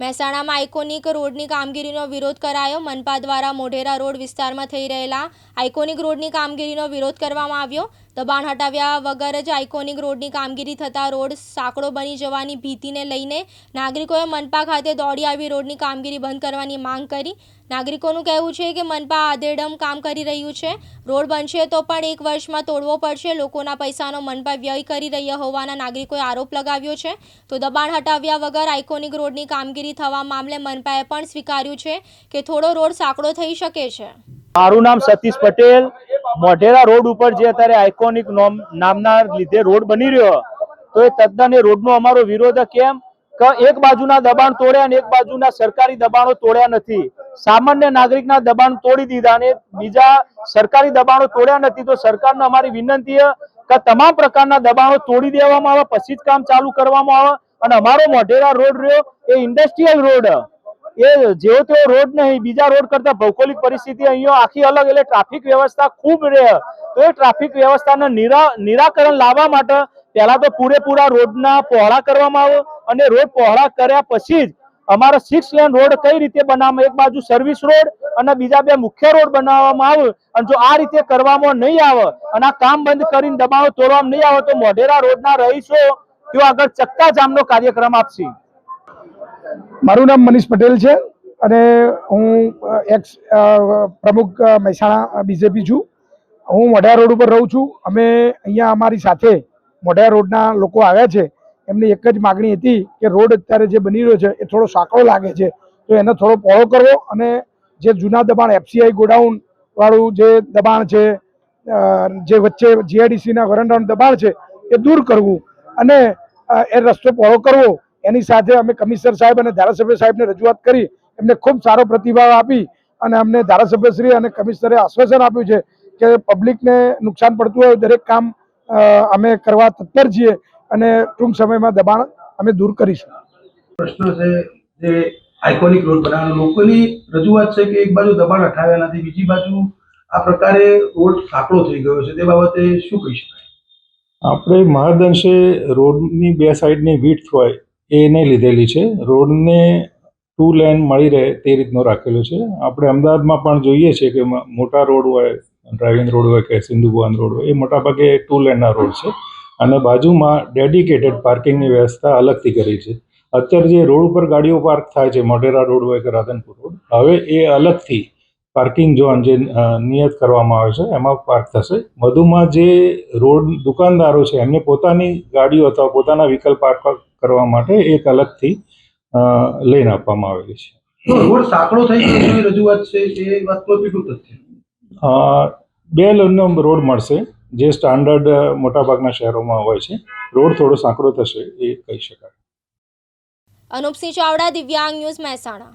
મહેસાણામાં આઇકોનિક રોડની કામગીરીનો વિરોધ કરાયો. મનપા દ્વારા મોઢેરા રોડ વિસ્તારમાં થઈ રહેલા આઇકોનિક રોડની કામગીરીનો વિરોધ કરવામાં આવ્યો. દબાણ હટાવ્યા વગર જ આઇકોનિક રોડની કામગીરી થતાં રોડ સાંકડો બની જવાની ભીતિને લઈને નાગરિકોએ મનપા ખાતે દોડી આવી રોડની કામગીરી બંધ કરવાની માંગ કરી. નાગરિકોનું કહેવું છે કે મનપા આધેડમ કામ કરી રહ્યું છે. રોડ બનશે તો પણ એક વર્ષમાં તોડવો પડશે. લોકોના પૈસાનો મનપા વ્યય કરી રહ્યા હોવાના નાગરિકોએ આરોપ લગાવ્યો છે. તો દબાણ હટાવ્યા વગર આઇકોનિક રોડની કામગીરી થવા મામલે મનપાએ પણ સ્વીકાર્યું છે કે થોડો રોડ સાંકડો થઈ શકે છે. મારું નામ સતીશ પટેલ. મોઢેરા રોડ ઉપર જે અત્યારે આઇકોનિક નામના લીધે રોડ બની રહ્યો, તો એ તદ્દન એ રોડનો અમારો વિરોધ કેમ? કે એક બાજુના દબાણ તોડ્યા અને એક બાજુના સરકારી દબાણો તોડ્યા નથી. સામાન્ય નાગરિકના દબાણ તોડી દીધા અને બીજા સરકારી દબાણો તોડ્યા નથી, તો સરકારને અમારી વિનંતી કે તમામ પ્રકારના દબાણો તોડી દેવામાં આવે, પછી જ કામ ચાલુ કરવામાં આવે. અને અમારો મોઢેરા રોડ રહ્યો, એ ઇન્ડસ્ટ્રીયલ રોડ. એ જેવો તેવો રોડ નહીં, બીજા રોડ કરતા ભૌગોલિક પરિસ્થિતિ અહીંયા આખી અલગ, એટલે ટ્રાફિક વ્યવસ્થા ખૂબ રહે. તો એ ટ્રાફિક વ્યવસ્થાને નિરાકરણ લાવવા માટે પહેલા તો પૂરેપૂરા રોડના પહોળા કરવામાં આવે અને રોડ પહોળા કર્યા પછી જ અમારો સિક્સ લેન રોડ કઈ રીતે બનાવવામાં એક બાજુ સર્વિસ રોડ અને બીજા બે મુખ્ય રોડ બનાવવામાં આવે. અને જો આ રીતે કરવામાં નહીં આવે અને આ કામ બંધ કરીને દબાણો તોડવામાં નહીં આવે તો મોઢેરા રોડના રહીશો તેઓ આગળ ચક્કા જામનો કાર્યક્રમ આપશે. મારું નામ મનીષ પટેલ છે અને હું એક્સ પ્રમુખ મહેસાણા, બીજેપી છું. હું મોઢા રોડ ઉપર રહું છું. અમે અહીંયા અમારી સાથે મોઢા રોડના લોકો આવ્યા છે. એમની એક જ માગણી હતી કે રોડ અત્યારે જે બની રહ્યો છે એ થોડો સાંકળો લાગે છે. તો એનો થોડો પહોળો કરવો અને જે જૂના દબાણ એફસીઆઈ ગોડાઉન વાળું જે દબાણ છે જે વચ્ચે જીઆઈડીસીના વરંડાનું દબાણ છે એ દૂર કરવું. અને એ રસ્તો પહોળો કરવો, એની સાથે અમે કમિશનર સાહેબ અને ધારાસભ્ય સાહેબને રજૂઆત કરી, એમને ખૂબ સારો પ્રતિભાવ આપી અને અમને ધારાસભ્યશ્રી અને કમિશનરે આશ્વાસન આપ્યું છે કે પબ્લિકને નુકસાન પડતું હોય દરેક કામ અમે કરવા તત્પર છીએ અને ટૂંક સમયમાં દબાણ અમે દૂર કરીશું. પ્રશ્ન છે જે આઇકોનિક રોડ બનાવવાનો, લોકોની રજૂઆત છે કે એક બાજુ દબાણ હટાવ્યા નથી, બીજી બાજુ આ પ્રકારે રોડ સાંકડો થઈ ગયો છે, તે બાબતે શું કહી શકાય? આપણે મહદઅંશે રોડની બે સાઈડની વિડ્થ હોય એને લીધેલી છે. રોડને ટુ લેન મળી રહે તે રીતનો રાખેલો છે. આપણે અમદાવાદમાં પણ જોઈએ છે કે મોટા રોડ હોય, ડ્રાઇવિંગ રોડ હોય કે સિંધુ ભવન રોડ હોય, એ મોટાભાગે ટુ લેનના રોડ છે. અને બાજુમાં ડેડિકેટેડ પાર્કિંગની વ્યવસ્થા અલગથી કરી છે. અત્યારે જે રોડ ઉપર ગાડીઓ પાર્ક થાય છે, મોઢેરા રોડ હોય કે રાધનપુર રોડ, હવે એ અલગથી પાર્કિંગ ઝોન જે નિયત કરવામાં આવે છે એમાં પાર્ક થશે. વધુમાં જે રોડ દુકાનદારો છે એમને પોતાની ગાડીઓ અથવા પોતાના વ્હીકલ પાર્ક કરવા માટે એક અલગથી લઈને આપવામાં આવેલી છે. રોડ સાંકડો થઈ ગયો રજૂઆત છે એ વાત કેટલું તથ્ય બે લેનનો રોડ મળશે જે સ્ટાન્ડર્ડ મોટાભાગના શહેરોમાં હોય છે. રોડ થોડો સાંકડો થશે એ કહી શકાય. અનુપસિંહ ચાવડા દિવ્યાંગ ન્યૂઝ મહેસાણા.